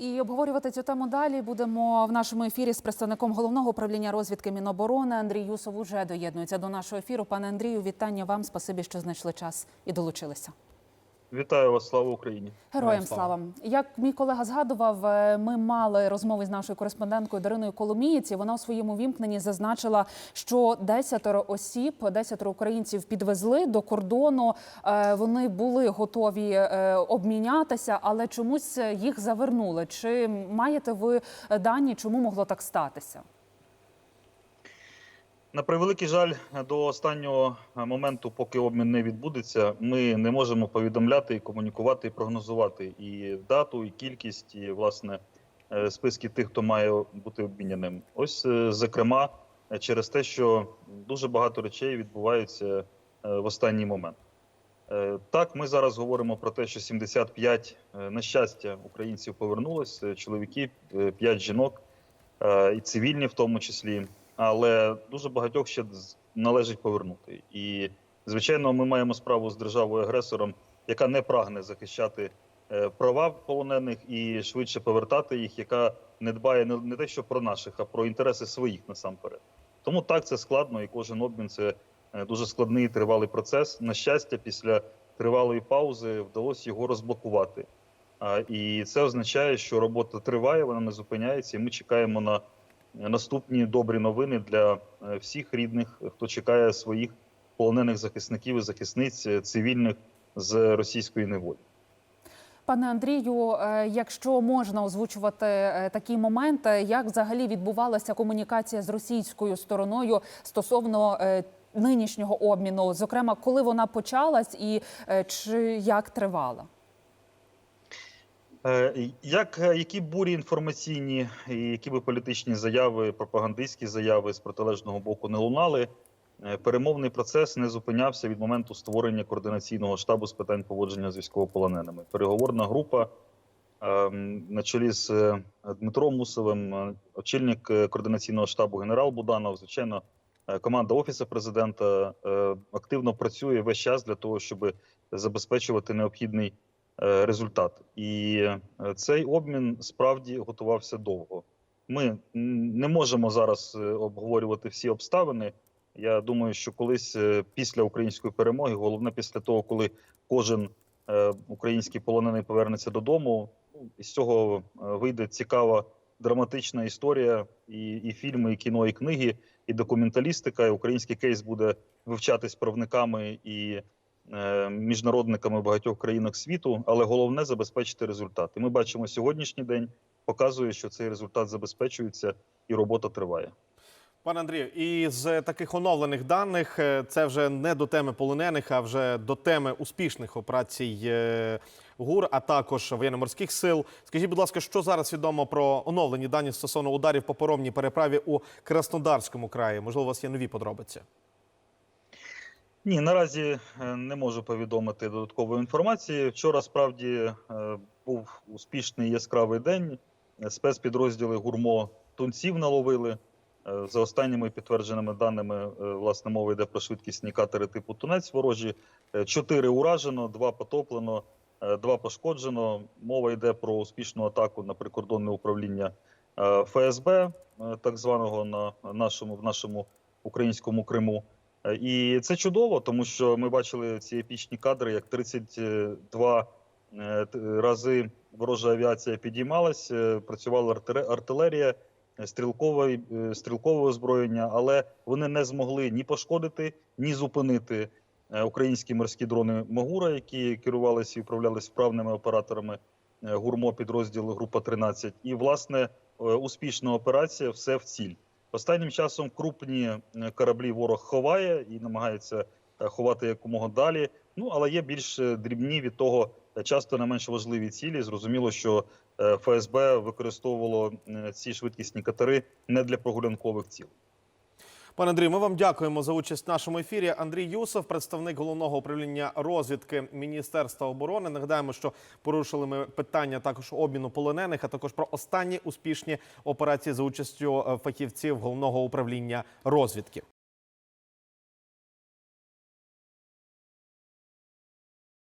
І обговорювати цю тему далі будемо в нашому ефірі з представником головного управління розвідки Міноборони Андрій Юсов уже доєднується до нашого ефіру. Пане Андрію, вітання вам. Спасибі, що знайшли час і долучилися. Вітаю вас, слава Україні! Героям слава. Як мій колега згадував, е, ми мали розмови з нашою кореспонденткою Дариною Коломієць. Вона у своєму вімкненні зазначила, що десятеро осіб, десятеро українців підвезли до кордону. Е, Вони були готові е, обмінятися, але чомусь їх завернули. Чи маєте ви дані, чому могло так статися? На превеликий жаль, до останнього моменту, поки обмін не відбудеться, ми не можемо повідомляти, і комунікувати і прогнозувати і дату, і кількість, і власне е, списки тих, хто має бути обміняним. Ось е, зокрема е, через те, що дуже багато речей відбуваються е, в останній момент. Е, Так, ми зараз говоримо про те, що 75, е, на щастя, українців повернулось, е, чоловіки, 5 жінок е, і цивільні в тому числі. Але дуже багатьох ще належить повернути. І звичайно, ми маємо справу з державою агресором, яка не прагне захищати е, права полонених і швидше повертати їх, яка не дбає не, те, що про наших, а про інтереси своїх насамперед. Тому так це складно, і кожен обмін це е, дуже складний і тривалий процес. На щастя, після тривалої паузи вдалося його розблокувати. І це означає, що робота триває, вона не зупиняється, і ми чекаємо на наступні добрі новини для е, всіх рідних, хто чекає своїх полонених захисників і захисниць е, цивільних з російської неволі. Пане Андрію, е, якщо можна озвучувати такі моменти, як взагалі відбувалася комунікація з російською стороною стосовно нинішнього обміну, зокрема, коли вона почалась і чи як тривала? Е, Як е, які бурі інформаційні і які би політичні заяви, пропагандистські заяви з протилежного боку не лунали, е, перемовний процес не зупинявся від моменту створення координаційного штабу з питань поводження з військовополоненими. Переговорна група е, на чолі з Дмитром Мусовим, очільник координаційного штабу генерал Буданов, звичайно, команда офісу президента активно працює весь час для того, щоб забезпечувати необхідний результат. І е, цей обмін справді готувався довго. Ми не можемо зараз е, обговорювати всі обставини. Я думаю, що колись е, після української перемоги, головне після того, коли кожен е, український полонений повернеться додому, ну, із цього е, вийде цікава драматична історія, і, і фільми, і кіно, і книги, і документалістика. І український кейс буде вивчатись правниками і е, міжнародниками в багатьох країнах світу, але головне забезпечити результат. І ми бачимо сьогоднішній день показує, що цей результат забезпечується і робота триває. Пане Андрію, і з таких оновлених даних е, це вже не до теми полонених, а вже до теми успішних операцій е, ГУР, а також воєнно-морських сил. Скажіть, будь ласка, що зараз відомо про оновлені дані стосовно ударів по поромній переправі у Краснодарському краї? Можливо, у вас є нові подробиці? Ні, наразі е, не можу повідомити додаткової інформації. Вчора справді е, був успішний яскравий день. Спецпідрозділи гурмо тунців наловили. Е, За останніми підтвердженими даними, власне, мова йде про швидкісні катери типу тунець ворожі. Чотири уражено, два потоплено, два пошкоджено. Мова йде про успішну атаку на прикордонне управління ФСБ, так званого на нашому в нашому українському Криму. Е, І це чудово, тому що ми бачили ці епічні кадри, як 32 е, рази ворожа авіація підіймалась, е, працювала артилерія, стрілкове, стрілкове озброєння, але вони не змогли ні пошкодити, ні зупинити українські морські дрони Магура, які керувалися і управлялися вправними операторами гурмо підрозділу Група 13. І власне успішна операція все в ціль. Останнім часом крупні е, кораблі ворог ховає і намагається е, ховати якомога далі. Ну але є більш е, дрібні від того, часто не менш важливі цілі. Зрозуміло, що ФСБ використовувало ці швидкісні катери не для прогулянкових цілей. Пане Андрію, ми вам дякуємо за участь в нашому ефірі. Андрій Юсов, представник головного управління розвідки Міністерства оборони. Нагадаємо, що порушили ми питання також обміну полонених, а також про останні успішні операції за участю е, фахівців головного управління розвідки.